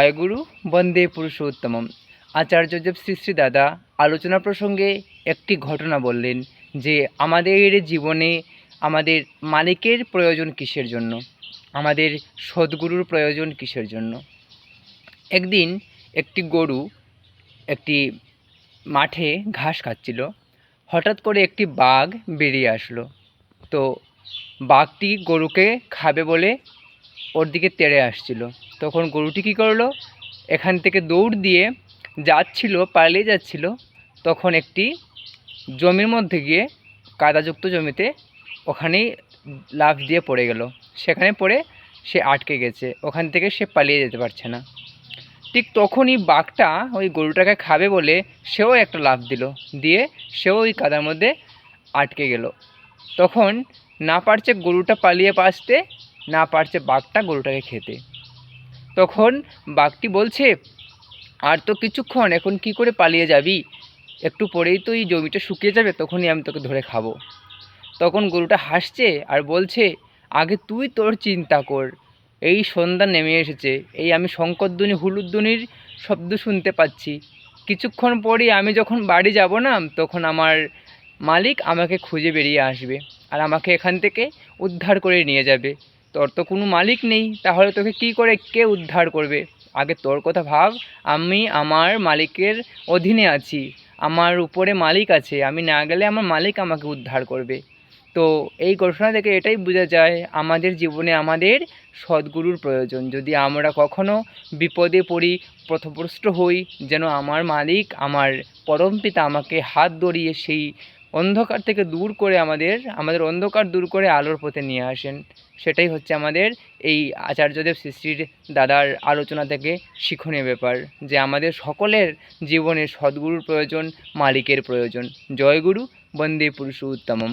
জয়গুরু বন্দে পুরুষোত্তমম। আচার্যদেব শ্রী শ্রী দাদা আলোচনা প্রসঙ্গে একটি ঘটনা বললেন যে, আমাদের জীবনে আমাদের মালিকের প্রয়োজন কিসের জন্য? আমাদের সদ্গুরুর প্রয়োজন কিসের জন্য? একদিন একটি গরু একটি মাঠে ঘাস খাচ্ছিল। হঠাৎ করে একটি বাঘ বেরিয়ে আসলো। তো বাঘটি গরুকে খাবে বলে ওর দিকে তেড়ে আসছিল। তখন গরুটি কী করল? এখান থেকে দৌড় দিয়ে যাচ্ছিল, পালিয়ে যাচ্ছিল। তখন একটি জমির মধ্যে গিয়ে কাদাযুক্ত জমিতে ওখানেই লাফ দিয়ে পড়ে গেল। সেখানে পড়ে সে আটকে গেছে। ওখান থেকে সে পালিয়ে যেতে পারছে না। ঠিক তখনই বাঘটা ওই গরুটাকে খাবে বলে সেও একটা লাফ দিল। দিয়ে সেও ওই কাদার মধ্যে আটকে গেল। তখন না পারছে গরুটা পালিয়ে বাঁচতে না পারছে বাঘটা গরুটাকে খেতে। তখন বাঘটি বলছে, আর তো কিছুক্ষণ, এখন কি করে পালিয়ে যাবি? একটু পরেই তো এই জমিটা শুকিয়ে যাবে, তখনই আমি তোকে ধরে খাব। তখন গরুটা হাসছে আর বলছে, আগে তুই তোর চিন্তা কর। এই সন্ধ্যা নেমে এসেছে। এই আমি শঙ্করধ্বনি হুলুধ্বনির শব্দ শুনতে পাচ্ছি। কিছুক্ষণ পরেই আমি যখন বাড়ি যাব না, তখন আমার মালিক আমাকে খুঁজে বেরিয়ে আসবে আর আমাকে এখান থেকে উদ্ধার করে নিয়ে যাবে। তোর তো কোনো মালিক নেই, তাহলে তোকে কী করে কে উদ্ধার করবে? আগে তোর কথা ভাব, আমি আমার মালিকের অধীনে আছি, আমার উপরে মালিক আছে, আমি না গেলে আমার মালিক আমাকে উদ্ধার করবে। তো এই ঘটনা থেকে এটাই বোঝা যায়, আমাদের জীবনে আমাদের সদ্গুরুর প্রয়োজন। যদি আমরা কখনো বিপদে পড়ি, পথভ্রষ্ট হই, যেন আমার মালিক, আমার পরমপিতা আমাকে হাত ধরিয়ে সেই অন্ধকার থেকে দূর করে আমাদের আমাদের অন্ধকার দূর করে আলোর পথে নিয়ে আসেন। সেটাই হচ্ছে আমাদের এই আচার্যদেব সৃষ্টির দাদার আলোচনা থেকে শিক্ষণীয় ব্যাপার, যে আমাদের সকলের জীবনে সদ্গুরুর প্রয়োজন, মালিকের প্রয়োজন। জয়গুরু, বন্দে পুরুষ উত্তমম